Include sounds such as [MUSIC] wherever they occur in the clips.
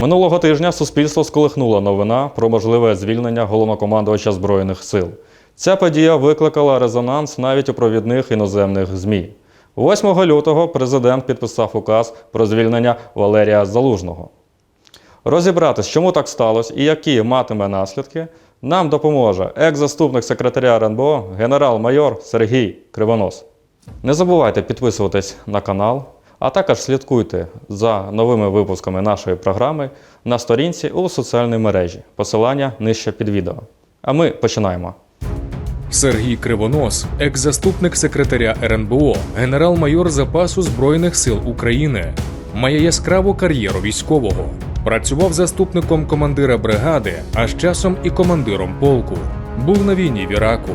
Минулого тижня суспільство сколихнула новина про можливе звільнення головнокомандувача Збройних сил. Ця подія викликала резонанс навіть у провідних іноземних ЗМІ. 8 лютого президент підписав указ про звільнення Валерія Залужного. Розібратись, чому так сталося і які матиме наслідки, нам допоможе екс-заступник секретаря РНБО генерал-майор Сергій Кривонос. Не забувайте підписуватись на канал, а також слідкуйте за новими випусками нашої програми на сторінці у соціальній мережі. Посилання нижче під відео. А ми починаємо. Сергій Кривонос, екс-заступник секретаря РНБО, генерал-майор запасу Збройних сил України, має яскраву кар'єру військового. Працював заступником командира бригади, а з часом і командиром полку. Був на війні в Іраку.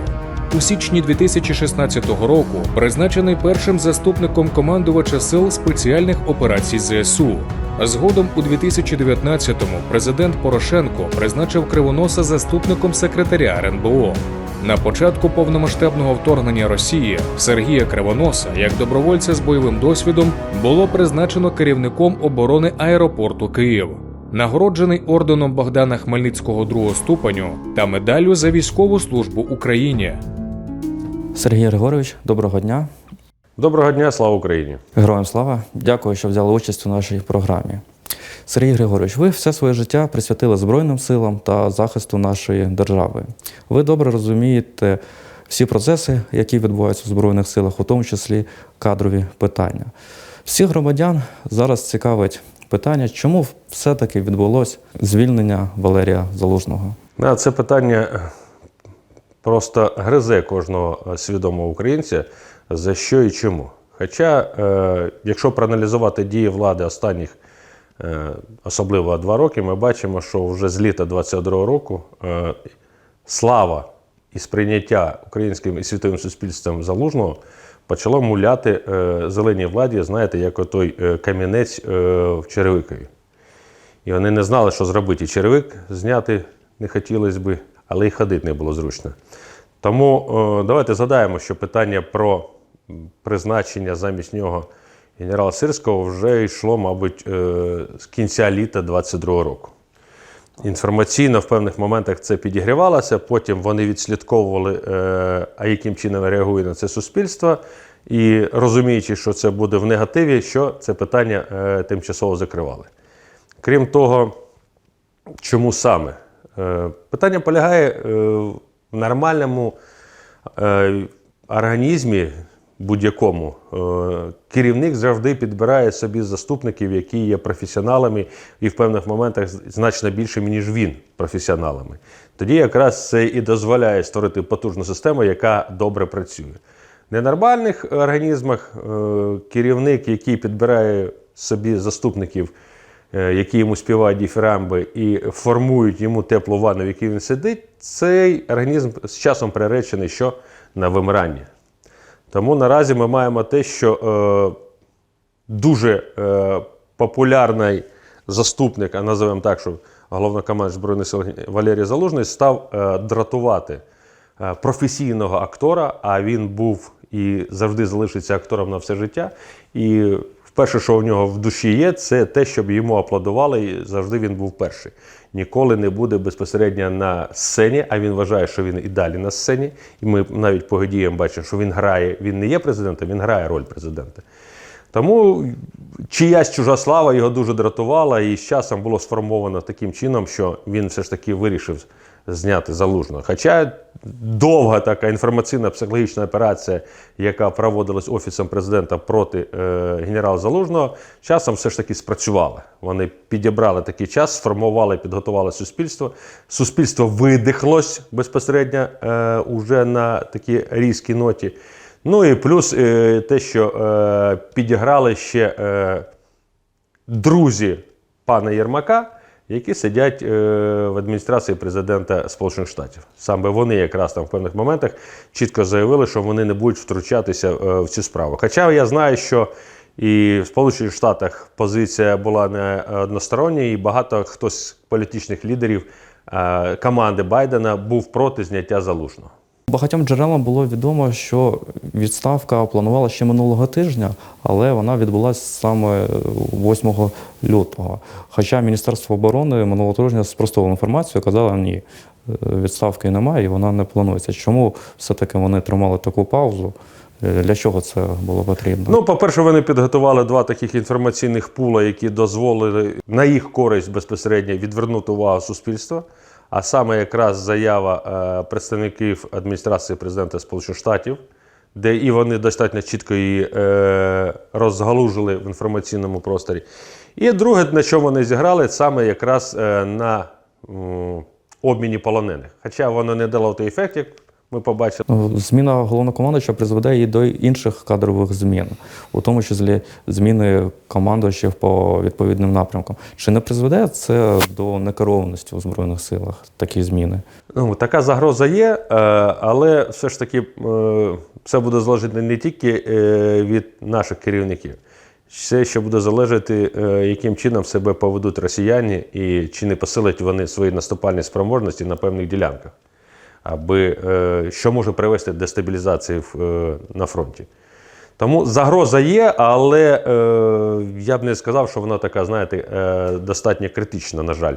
У січні 2016 року призначений першим заступником командувача сил спеціальних операцій ЗСУ. Згодом у 2019-му президент Порошенко призначив Кривоноса заступником секретаря РНБО. На початку повномасштабного вторгнення Росії Сергія Кривоноса, як добровольця з бойовим досвідом, було призначено керівником оборони аеропорту Київ, нагороджений орденом Богдана Хмельницького другого ступеню та медаллю за військову службу Україні. Сергій Григорович, доброго дня. Доброго дня, слава Україні! Героям слава! Дякую, що взяли участь у нашій програмі. Сергій Григорович, ви все своє життя присвятили Збройним силам та захисту нашої держави. Ви добре розумієте всі процеси, які відбуваються в Збройних силах, у тому числі кадрові питання. Всіх громадян зараз цікавить питання, чому все-таки відбулось звільнення Валерія Залужного. Це питання е, просто гризе кожного свідомого українця, за що і чому. Хоча, е, якщо проаналізувати дії влади останніх, особливо два роки, ми бачимо, що вже з літа 22 року е, слава і сприйняття українським і світовим суспільством залужного почало муляти е, зеленій владі, знаєте, як отой е, камінець е, в Черевикові. І вони не знали, що зробити. Черевик зняти не хотілося би, але і ходити не було зручно. Тому е, давайте згадаємо, що питання про призначення замість нього генерала Сирського вже йшло, мабуть, е, з кінця літа 22 року. Інформаційно в певних моментах це підігрівалося, потім вони відслідковували, е, а яким чином реагує на це суспільство, і розуміючи, що це буде в негативі, що це питання е, тимчасово закривали. Крім того, чому саме? Питання полягає в нормальному організмі будь-якому. Е, Керівник завжди підбирає собі заступників, які є професіоналами, і в певних моментах значно більшими, ніж він професіоналами. Тоді якраз це і дозволяє створити потужну систему, яка добре працює. Ненормальних організмах е, керівник, який підбирає собі заступників, е, які йому співають діфірамби і формують йому теплу ванну, в якій він сидить, цей організм з часом приречений що на вимирання. Тому наразі ми маємо те, що е, дуже е, популярний заступник, а називаємо так, що головнокомандувач Збройних сил Валерій Залужний став е, дратувати е, професійного актора, а він був і завжди залишиться актором на все життя. І вперше, що у нього в душі є, це те, щоб йому аплодували, і завжди він був перший. Ніколи не буде безпосередньо на сцені, а він вважає, що він і далі на сцені. І ми навіть по подіям бачимо, що він грає, він не є президентом, він грає роль президента. Тому чиясь чужа слава його дуже дратувала, і з часом було сформовано таким чином, що він все ж таки вирішив зняти залужного. Хоча довга така інформаційна психологічна операція, яка проводилась Офісом президента проти е, генерала Залужного, часом все ж таки спрацювала. Вони підібрали такий час, сформували, підготували суспільство. Суспільство видихлось безпосередньо е, уже на такій різкій ноті. Ну і плюс е, те, що е, підіграли ще е, друзі пана Єрмака, які сидять е, в адміністрації президента Сполучених Штатів. Саме вони якраз там в певних моментах чітко заявили, що вони не будуть втручатися е, в цю справу. Хоча я знаю, що і в Сполучених Штатах позиція була не одностороння, і багато хтось з політичних лідерів е, команди Байдена був проти зняття залужного. Багатьом джерелам було відомо, що відставка планувала ще минулого тижня, але вона відбулася саме 8 лютого. Хоча Міністерство оборони минулого тижня спростовувало інформацію, казало, ні, відставки немає і вона не планується. Чому все-таки вони тримали таку паузу? Для чого це було потрібно? Ну, по-перше, вони підготували два таких інформаційних пула, які дозволили на їх користь безпосередньо відвернути увагу суспільства. А саме якраз заява е, представників адміністрації президента Сполучених Штатів, де і вони достатньо чітко її е, розгалужили в інформаційному просторі. І друге, на чому вони зіграли, саме якраз е, на обміні полонених. Хоча воно не дало той ефект, як ми побачили. Ну, Зміна головнокомандуюча призведе і до інших кадрових змін, у тому числі зміни командувачів по відповідним напрямкам. Чи не призведе це до некерованості у Збройних силах такі зміни? Ну, така загроза є, е, але все ж таки е, це буде залежати не тільки е, від наших керівників. Все ще буде залежати, яким чином себе поведуть росіяни і чи не посилять вони свої наступальні спроможності на певних ділянках, аби е, що може привести до дестабілізації е, на фронті. Тому загроза є, але е, я б не сказав, що вона така, знаєте, е, достатньо критична, на жаль.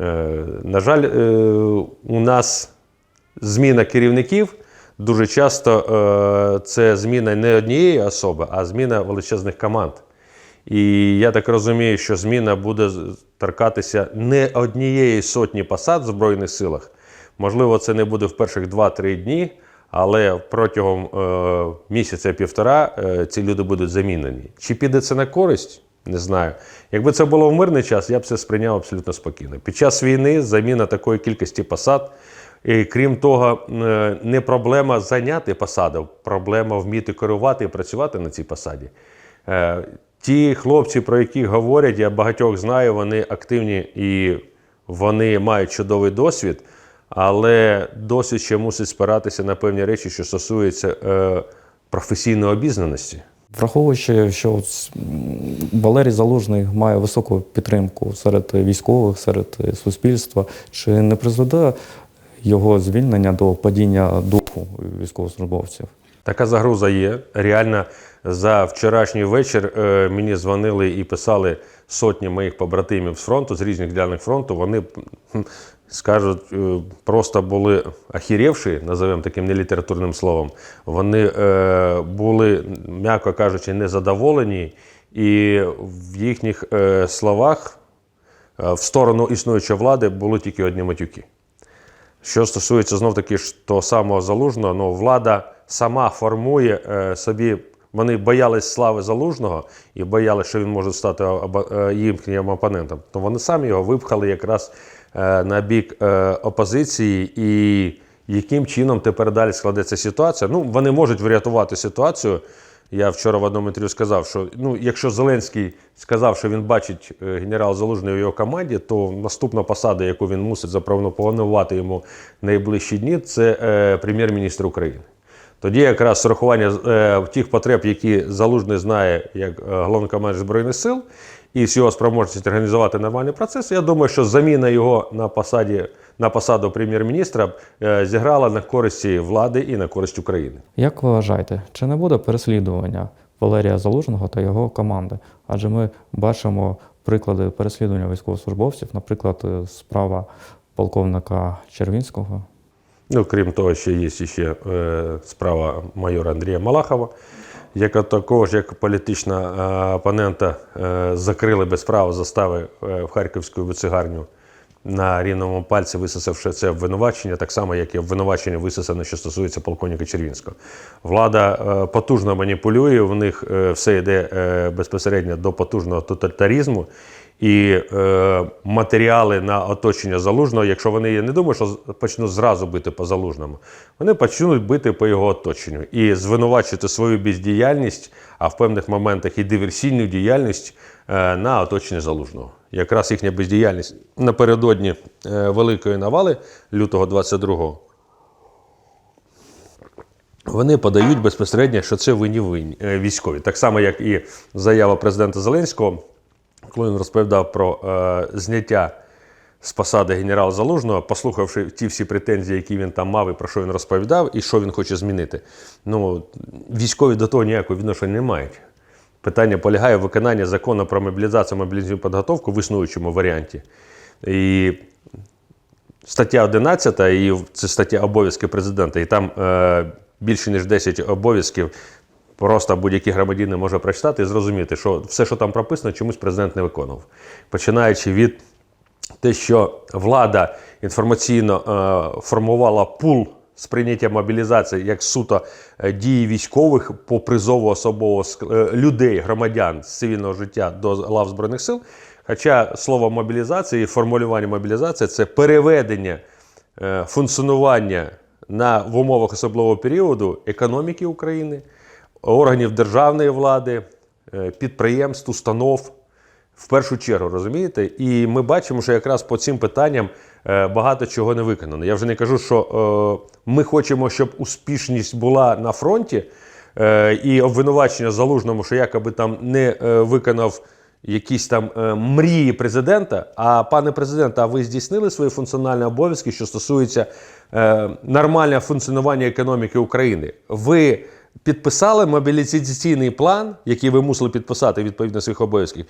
Е, на жаль, е, у нас зміна керівників дуже часто е, це зміна не однієї особи, а зміна величезних команд. І я так розумію, що зміна буде торкатися не однієї сотні посад в Збройних силах. Можливо, це не буде в перших 2-3 дні, але протягом е, місяця-півтора е, ці люди будуть замінені. Чи піде це на користь? Не знаю. Якби це було в мирний час, я б це сприйняв абсолютно спокійно. Під час війни заміна такої кількості посад. І крім того, е, не проблема зайняти посаду, проблема вміти керувати і працювати на цій посаді. Е, Ті хлопці, про яких говорять, я багатьох знаю, вони активні і вони мають чудовий досвід, але досвід ще мусить спиратися на певні речі, що стосуються е, професійної обізнаності. Враховуючи, що Валерій Залужний має високу підтримку серед військових, серед суспільства, чи не призведе його звільнення до падіння духу військовослужбовців? Така загроза є. Реально, за вчорашній вечір е, мені дзвонили і писали сотні моїх побратимів з фронту, з різних ділянок фронту. Вони скажуть, е, просто були ахірєвші, називаємо таким нелітературним словом. Вони е, були, м'яко кажучи, незадоволені, і в їхніх е, словах в сторону існуючої влади були тільки одні матюки. Що стосується знов таки ж того самого залужного, ну влада сама формує собі. Вони боялись слави залужного і боялися, що він може стати їхнім опонентом. То вони самі його випхали якраз на бік е, опозиції. І яким чином тепер далі складеться ситуація? Ну, вони можуть врятувати ситуацію. Я вчора в одному інтерв'ю сказав, що ну, якщо Зеленський сказав, що він бачить е, генерал Залужний у його команді, то наступна посада, яку він мусить запропонувати йому найближчі дні, це е, прем'єр-міністр України. Тоді якраз з урахування е, тих потреб, які Залужний знає як е, головнокомандувач Збройних сил, і з його спроможності організувати нормальний процес, я думаю, що заміна його на посаді на посаду прем'єр-міністра е, зіграла на користі влади і на користь України. Як ви вважаєте, чи не буде переслідування Валерія Залужного та його команди? Адже ми бачимо приклади переслідування військовослужбовців, наприклад, е, справа полковника Червінського. Ну, крім того, ще є ще е, справа майора Андрія Малахова, яка також як політична е, опонента е, закрили без права застави е, в Харківську вицигарню на рівному пальці, висосавши це обвинувачення, так само, як і обвинувачення висосане, що стосується полковника Червінського. Влада потужно маніпулює, в них все йде безпосередньо до потужного тоталітаризму. І е, матеріали на оточення залужного, якщо вони я не думаю, що почнуть зразу бити по залужному, вони почнуть бити по його оточенню і звинувачити свою бездіяльність, а в певних моментах і диверсійну діяльність е, на оточення залужного. Якраз їхня бездіяльність напередодні е, великої навали лютого 22-го вони подають безпосередньо, що це винні винні е, військові. Так само, як і заява президента Зеленського, коли він розповідав про е, зняття з посади генерал Залужного, послухавши ті всі претензії, які він там мав і про що він розповідав, і що він хоче змінити. Ну, військові до того ніякого відношення не мають. Питання полягає в виконанні закону про мобілізацію мобілізаційну підготовку в існуючому варіанті. І стаття 11, і це стаття обов'язки президента, і там е, більше ніж 10 обов'язків. Просто будь-який громадянин може прочитати і зрозуміти, що все, що там прописано, чомусь президент не виконував. Починаючи від те, що влада інформаційно е, формувала пул сприйняття мобілізації як суто е, дії військових по призову особового е, людей, громадян з цивільного життя до лав Збройних сил. Хоча слово мобілізація і формулювання мобілізації це переведення функціонування на, в умовах особливого періоду економіки України, органів державної влади, е, підприємств, установ, в першу чергу, розумієте? І ми бачимо, що якраз по цим питанням е, багато чого не виконано. Я вже не кажу, що е, ми хочемо, щоб успішність була на фронті, і обвинувачення залужному, що якоби там не виконав якісь там мрії президента. А пане президенте, а ви здійснили свої функціональні обов'язки, що стосуються е, нормального функціонування економіки України? Ви підписали мобілізаційний план, який ви мусили підписати відповідно своїх обов'язків,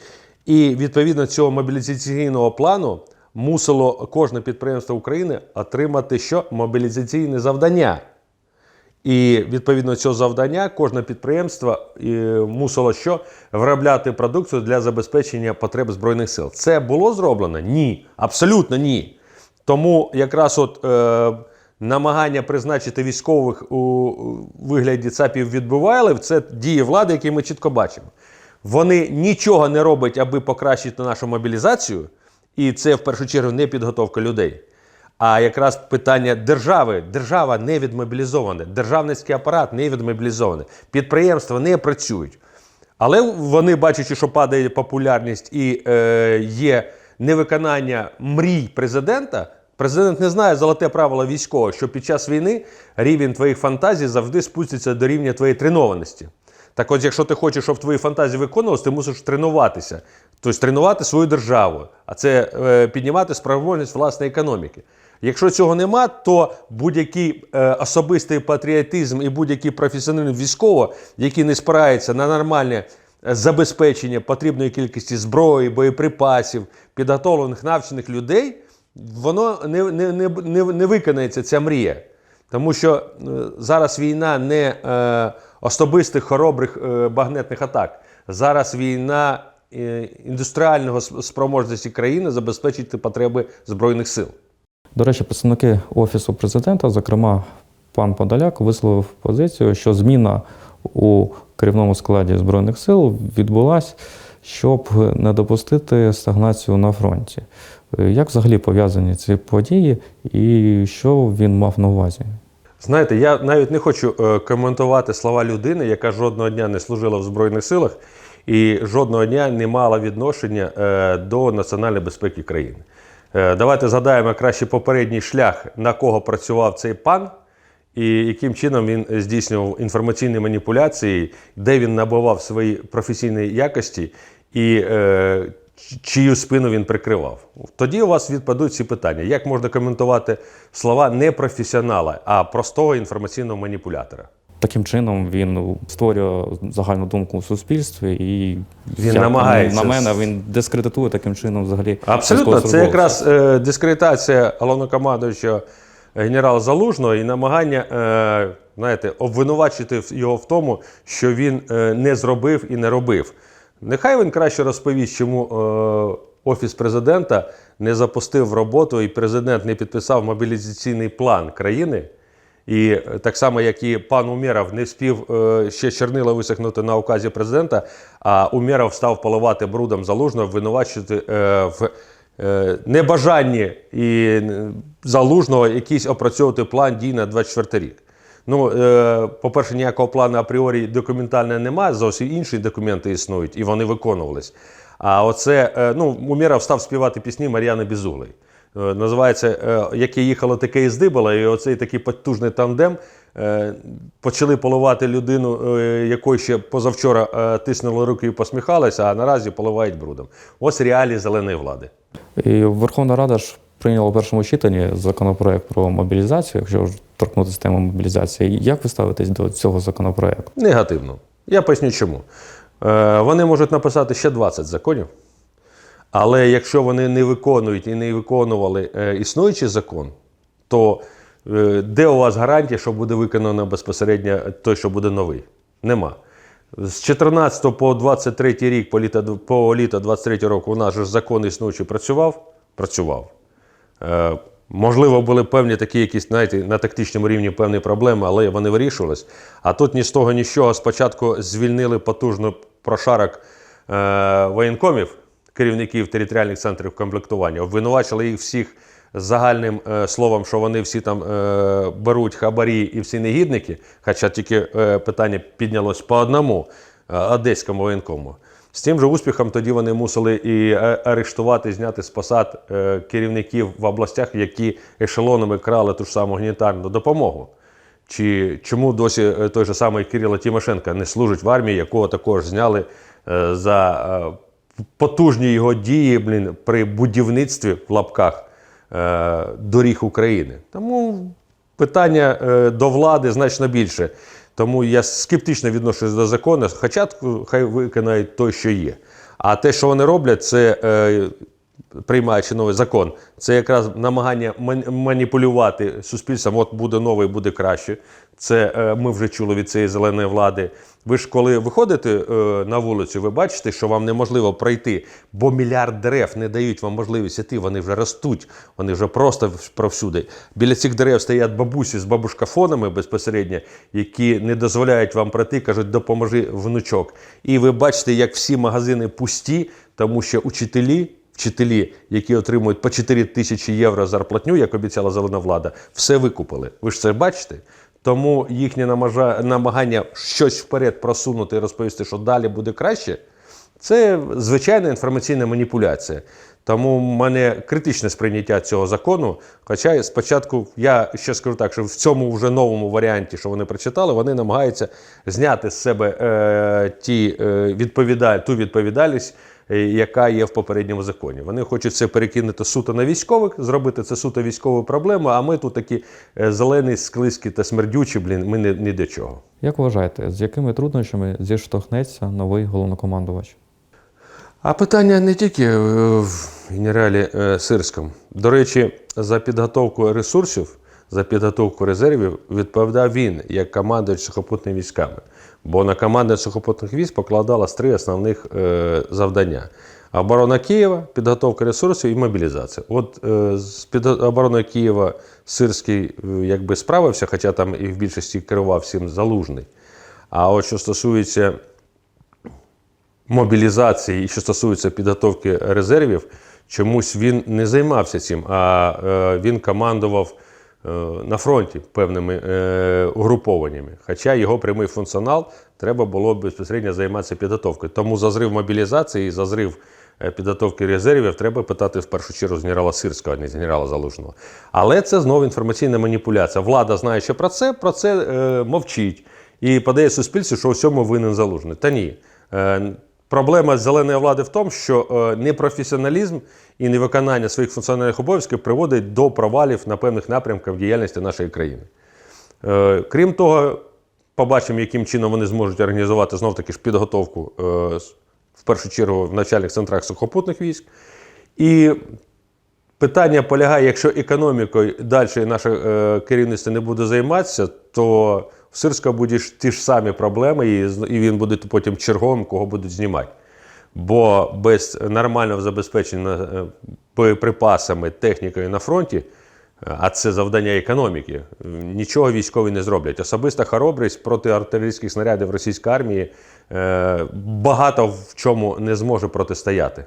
і відповідно цього мобілізаційного плану мусило кожне підприємство України отримати що мобілізаційне завдання. І відповідно цього завдання кожне підприємство е, мусило що виробляти продукцію для забезпечення потреб збройних сил. Це було зроблено? Ні, абсолютно ні. Тому якраз от е, намагання призначити військових у вигляді ЦАПів відбувайлів це дії влади, які ми чітко бачимо. Вони нічого не роблять, аби покращити нашу мобілізацію, і це в першу чергу не підготовка людей. А якраз питання держави. Держава не відмобілізована, державницький апарат не відмобілізований, підприємства не працюють. Але вони, бачачи, що падає популярність і е, є невиконання мрій президента, президент не знає золоте правило військового, що під час війни рівень твоїх фантазій завжди спуститься до рівня твоєї тренованості. Так от, якщо ти хочеш, щоб твої фантазії виконувалися, ти мусиш тренуватися. Тобто тренувати свою державу, а це е, піднімати спроможність власної економіки. Якщо цього нема, то будь-який е, особистий патріотизм і будь-який професіоналізм військово, який не спирається на нормальне е, забезпечення потрібної кількості зброї, боєприпасів, підготовлених навчених людей, воно не, не, не, не, не виконається ця мрія. Тому що е, зараз війна не е, особистих хоробрих е, багнетних атак. Зараз війна е, індустріального спроможності країни забезпечити потреби Збройних сил. До речі, представники Офісу президента, зокрема пан Подоляк, висловив позицію, що зміна у керівному складі Збройних сил відбулася, щоб не допустити стагнацію на фронті. Е, Як взагалі пов'язані ці події і що він мав на увазі? Знаєте, я навіть не хочу е, коментувати слова людини, яка жодного дня не служила в Збройних силах і жодного дня не мала відношення е, до національної безпеки країни. Е, давайте згадаємо краще попередній шлях, на кого працював цей пан, і яким чином він здійснював інформаційні маніпуляції, де він набував свої професійні якості і е, чию спину він прикривав. Тоді у вас відпадуть ці питання. Як можна коментувати слова не професіонала, а простого інформаційного маніпулятора? Таким чином він створює загальну думку у суспільстві і Він намагається на мене він дискредитує таким чином взагалі. Абсолютно, це якраз е, дискредитація головнокомандуючого генерала Залужного і намагання е, знаєте, обвинувачити його в тому, що він е, не зробив і не робив. Нехай він краще розповість, чому е, Офіс президента не запустив роботу і президент не підписав мобілізаційний план країни. І так само, як і пан Умєров не спів ще чорнила висохнути на указі президента, а Умєров став поливати брудом залужно, винувачити е, в небажанні і е, залужного якийсь опрацьовувати план дій на 24 рік. Ну, е, по-перше, ніякого плану апріорі документального немає, зовсім інші документи існують, і вони виконувались. А оце, е, ну, Умєров став співати пісні Мар'яни Бізулей. е, називається, е, яке їхало, таке і здибало, і оцей такий потужний тандем е, почали поливати людину, е, якої ще позавчора е, тиснули руки і посміхалися, а наразі поливають брудом. Ось реалії зеленої влади. І Верховна Рада ж прийняла у першому читанні законопроект про мобілізацію, якщо ж торкнутися теми мобілізації. Як ви ставитесь до цього законопроекту? Негативно. Я поясню чому. Е, вони можуть написати ще 20 законів, але якщо вони не виконують і не виконували е, існуючий закон, то е, де у вас гарантія, що буде виконано безпосередньо той, що буде новий? Нема. З 14 по 23 рік, по літо, по літо 23 року, у нас же закон існуючий працював? Працював. Е, Можливо, були певні такі якісь, знаєте, на тактичному рівні певні проблеми, але вони вирішувались. А тут ні з того, ні з чого. Спочатку звільнили потужно прошарок е, воєнкомів, керівників територіальних центрів комплектування, обвинувачили їх всіх загальним е, словом, що вони всі там е, беруть хабарі і всі негідники, хоча тільки е, питання піднялось по одному одеському воєнкому. З тим же успіхом тоді вони мусили і арештувати, зняти з посад керівників в областях, які ешелонами крали ту ж саму гуманітарну допомогу. Чи чому досі той же самий Кирило Тимошенко не служить в армії, якого також зняли за потужні його дії блін, при будівництві в лапках доріг України? Тому питання е, до влади значно більше. Тому я скептично відношусь до закону, хоча хай виконають той, що є. А те, що вони роблять, це е, приймаючи новий закон, це якраз намагання маніпулювати суспільством. От буде новий, буде краще. Це е, ми вже чули від цієї зеленої влади. Ви ж коли виходите е, на вулицю, ви бачите, що вам неможливо пройти, бо мільярд дерев не дають вам можливість іти. Вони вже ростуть, вони вже просто провсюди. Біля цих дерев стоять бабусі з бабушкафонами безпосередньо, які не дозволяють вам пройти, кажуть, допоможи внучок. І ви бачите, як всі магазини пусті, тому що учителі. Вчителі, які отримують по 4 тисячі євро зарплатню, як обіцяла зелена влада, все викупили. Ви ж це бачите? Тому їхнє намагання щось вперед просунути і розповісти, що далі буде краще, це звичайна інформаційна маніпуляція. Тому в мене критичне сприйняття цього закону. Хоча спочатку я ще скажу так, що в цьому вже новому варіанті, що вони прочитали, вони намагаються зняти з себе е, ті, е, відповідаль, ту відповідальність, е, яка є в попередньому законі. Вони хочуть це перекинути суто на військових, зробити це суто військову проблему. А ми тут такі е, зелені, склизькі та смердючі, блін, ми не, ні до чого. Як вважаєте, з якими труднощами зіштовхнеться новий головнокомандувач? А питання не тільки е, в генералі е, Сирському. До речі, за підготовку ресурсів, за підготовку резервів відповідав він як командувач сухопутними військами. Бо на команду сухопутних військ покладалось три основних е, завдання: оборона Києва, підготовка ресурсів і мобілізація. От з під обороною Києва Сирський якби справився, хоча там і в більшості керував всім залужний. А от що стосується мобілізації і що стосується підготовки резервів, чомусь він не займався цим, а е, він командував е, на фронті певними е, угрупованнями. Хоча його прямий функціонал треба було безпосередньо займатися підготовкою. Тому за зрив мобілізації і за зрив е, підготовки резервів треба питати в першу чергу з генерала Сирського, а не генерала Залужного. Але це знову інформаційна маніпуляція. Влада, знаючи про це, про це е, мовчить і подає суспільству, що у всьому винен залужний. Та ні. Е, Проблема зеленої влади в тому, що е, непрофесіоналізм і невиконання своїх функціональних обов'язків приводить до провалів на певних напрямках діяльності нашої країни. Е, Крім того, побачимо, яким чином вони зможуть організувати знов таки ж підготовку е, в першу чергу в навчальних центрах сухопутних військ. І питання полягає, якщо економікою далі наше е, керівництво не буде займатися, то в Сирського будуть ті ж самі проблеми, і, і він буде потім черговим, кого будуть знімати. Бо без нормального забезпечення е, боєприпасами, технікою на фронті, е, а це завдання економіки, нічого військові не зроблять. Особиста хоробрість проти артилерійських снарядів російської армії е, багато в чому не зможе протистояти.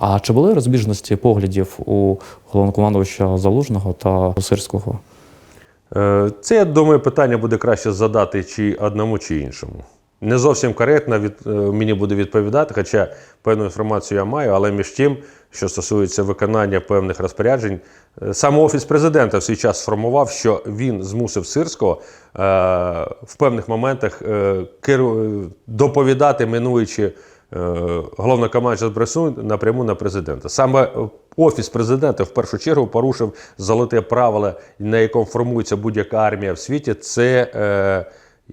А чи були розбіжності поглядів у головнокомандувача Залужного та Сирського? Е, Це, я думаю, питання буде краще задати чи одному, чи іншому. Не зовсім коректно від, е, мені буде відповідати, хоча певну інформацію я маю, але між тим що стосується виконання певних розпоряджень. Е, Саме офіс президента в свій час сформував, що він змусив Сирського в певних моментах доповідати, минуючи е, головнокомандуючого Збройних напряму на президента. Саме е, офіс президента в першу чергу порушив золоте правило, на якому формується будь-яка армія в світі. Це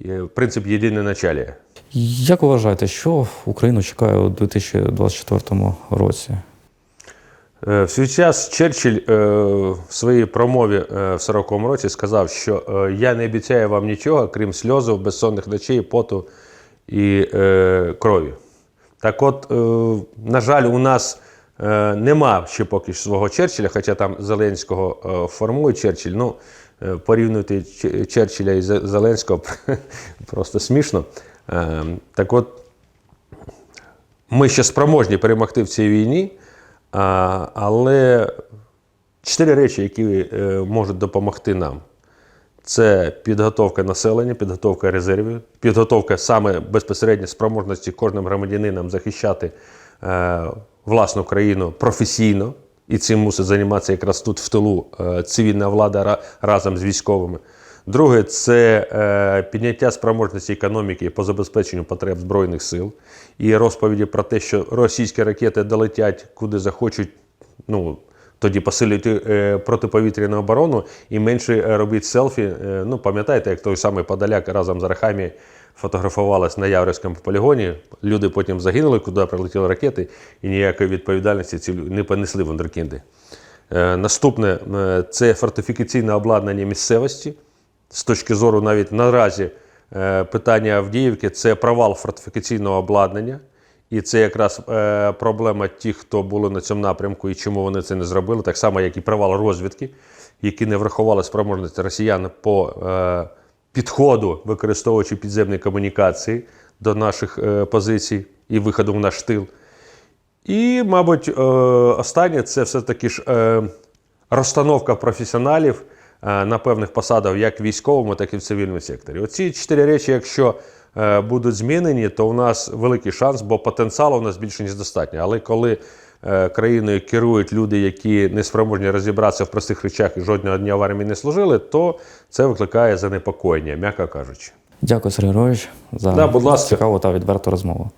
е, принцип єдине началія. Як вважаєте, що Україну чекає у 2024 році? В свій час Черчилль е, в своїй промові е, в 40-му році сказав, що е, я не обіцяю вам нічого, крім сльозу, безсонних ночей, поту і е, крові. Так от, е, на жаль, у нас е, нема ще поки що свого Черчилля, хоча там Зеленського е, формує Черчилль. Ну, порівнювати Черчилля і Зеленського [LAUGHS] просто смішно. Так от, ми ще спроможні перемогти в цій війні, але чотири речі, які можуть допомогти нам. Це підготовка населення, підготовка резервів, підготовка саме безпосередньо спроможності кожним громадянином захищати е, власну країну професійно. І цим мусить займатися якраз тут в тилу е, цивільна влада ра- разом з військовими. Друге, це е, підняття спроможності економіки по забезпеченню потреб Збройних сил і розповіді про те, що російські ракети долетять куди захочуть, ну, тоді посилюйте протиповітряну оборону і менше е, робіть селфі. Е, ну, пам'ятаєте, як той самий Подоляк разом з Арахамі фотографувалась на Яврівському полігоні. Люди потім загинули, куди прилетіли ракети, і ніякої відповідальності ці не понесли вундеркінди. Е, наступне е, це фортифікаційне обладнання місцевості. З точки зору навіть наразі питання Авдіївки це провал фортифікаційного обладнання. І це якраз е, проблема тих, хто були на цьому напрямку і чому вони це не зробили, так само, як і провал розвідки, які не врахували спроможності росіян по е, підходу, використовуючи підземні комунікації до наших е, позицій і виходу в наш тил. І, мабуть, е, останнє це все-таки ж е, розстановка професіоналів е, на певних посадах, як в військовому, так і в цивільному секторі. Оці чотири речі, якщо будуть змінені, то у нас великий шанс, бо потенціалу у нас більше ніж достатньо. Але коли е, країною керують люди, які не спроможні розібратися в простих речах і жодного дня в армії не служили, то це викликає занепокоєння, м'яко кажучи. Дякую, Сергій Григорович, за Да, будь ласка. цікаву та відверту розмову.